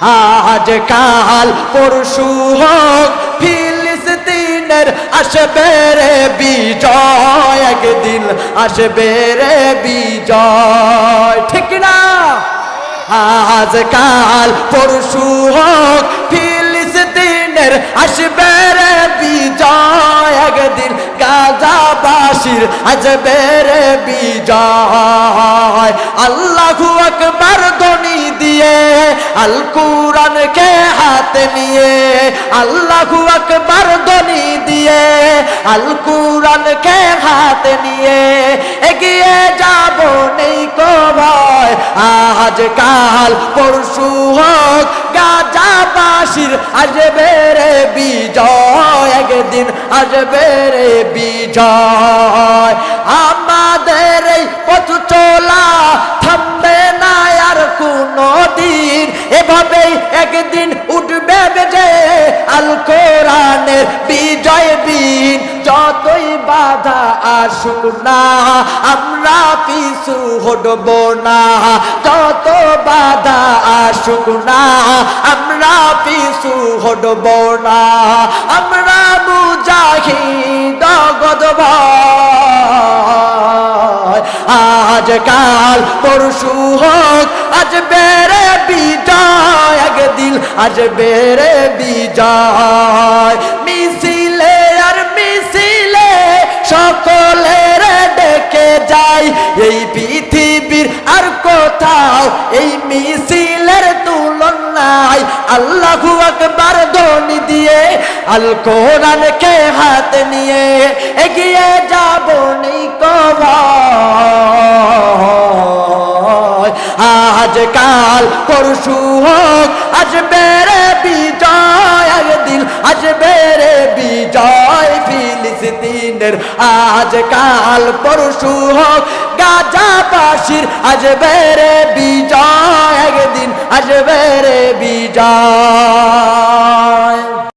আজ কাল পরশু হোক ফিলিস্তিনের আসবে রে বিজয়, একদিন আসবে রে বিজয়। ঠিক না? আজ কাল পরশু হোক ফিলিস্তিনের আসবে রে বিজয়, একদিন গাজাবাসীর আসবে রে বিজয়। আল্লাহু আকবার ধ্বনি দিয়ে আল কোরআনকে হাতে নিয়ে আল্লাহু আকবার ধ্বনি দিয়ে আল কোরআনকে হাতে নিয়ে এগিয়ে যাব নেই কো ভয়। আজ কাল পরশু হোক গাজাবাসীর আসবে রে বিজয়। একদিন আসবে রে বিজয়। আমাদের এভাবেই একদিন উঠবে বেজে আল কোরআনের বিজয় বিন যতই বাধা আসুক না, আমরা পিছু হটব না। যত বাধা আসুক না, আমরা পিছু হটব না। আমরা মুজাহিদ গদ ভয়। আজ কাল পরশু হোক, আজ বেড়ে বিজয় আজ বেড়ে বিজয়। মিছিলে আর মিছিলে সকলের ডেকে যাই। এই পৃথিবীর আর কোথাও এই মিছিলের তুলনায় আল্লাহু আকবার ধ্বনি দিয়ে আল কোরআনকে হাত নিয়ে এগিয়ে যাব আজ কাল পরশু হোক আজ বেড়ে বিজয় দিল আজ বেড়ে বিজয় ফিলিস্তিনের। আজ কাল পরশু হোক, গাজাবাসীর আজ বেড়ে বিজয় একদিন আজ বেড়ে বিজয়।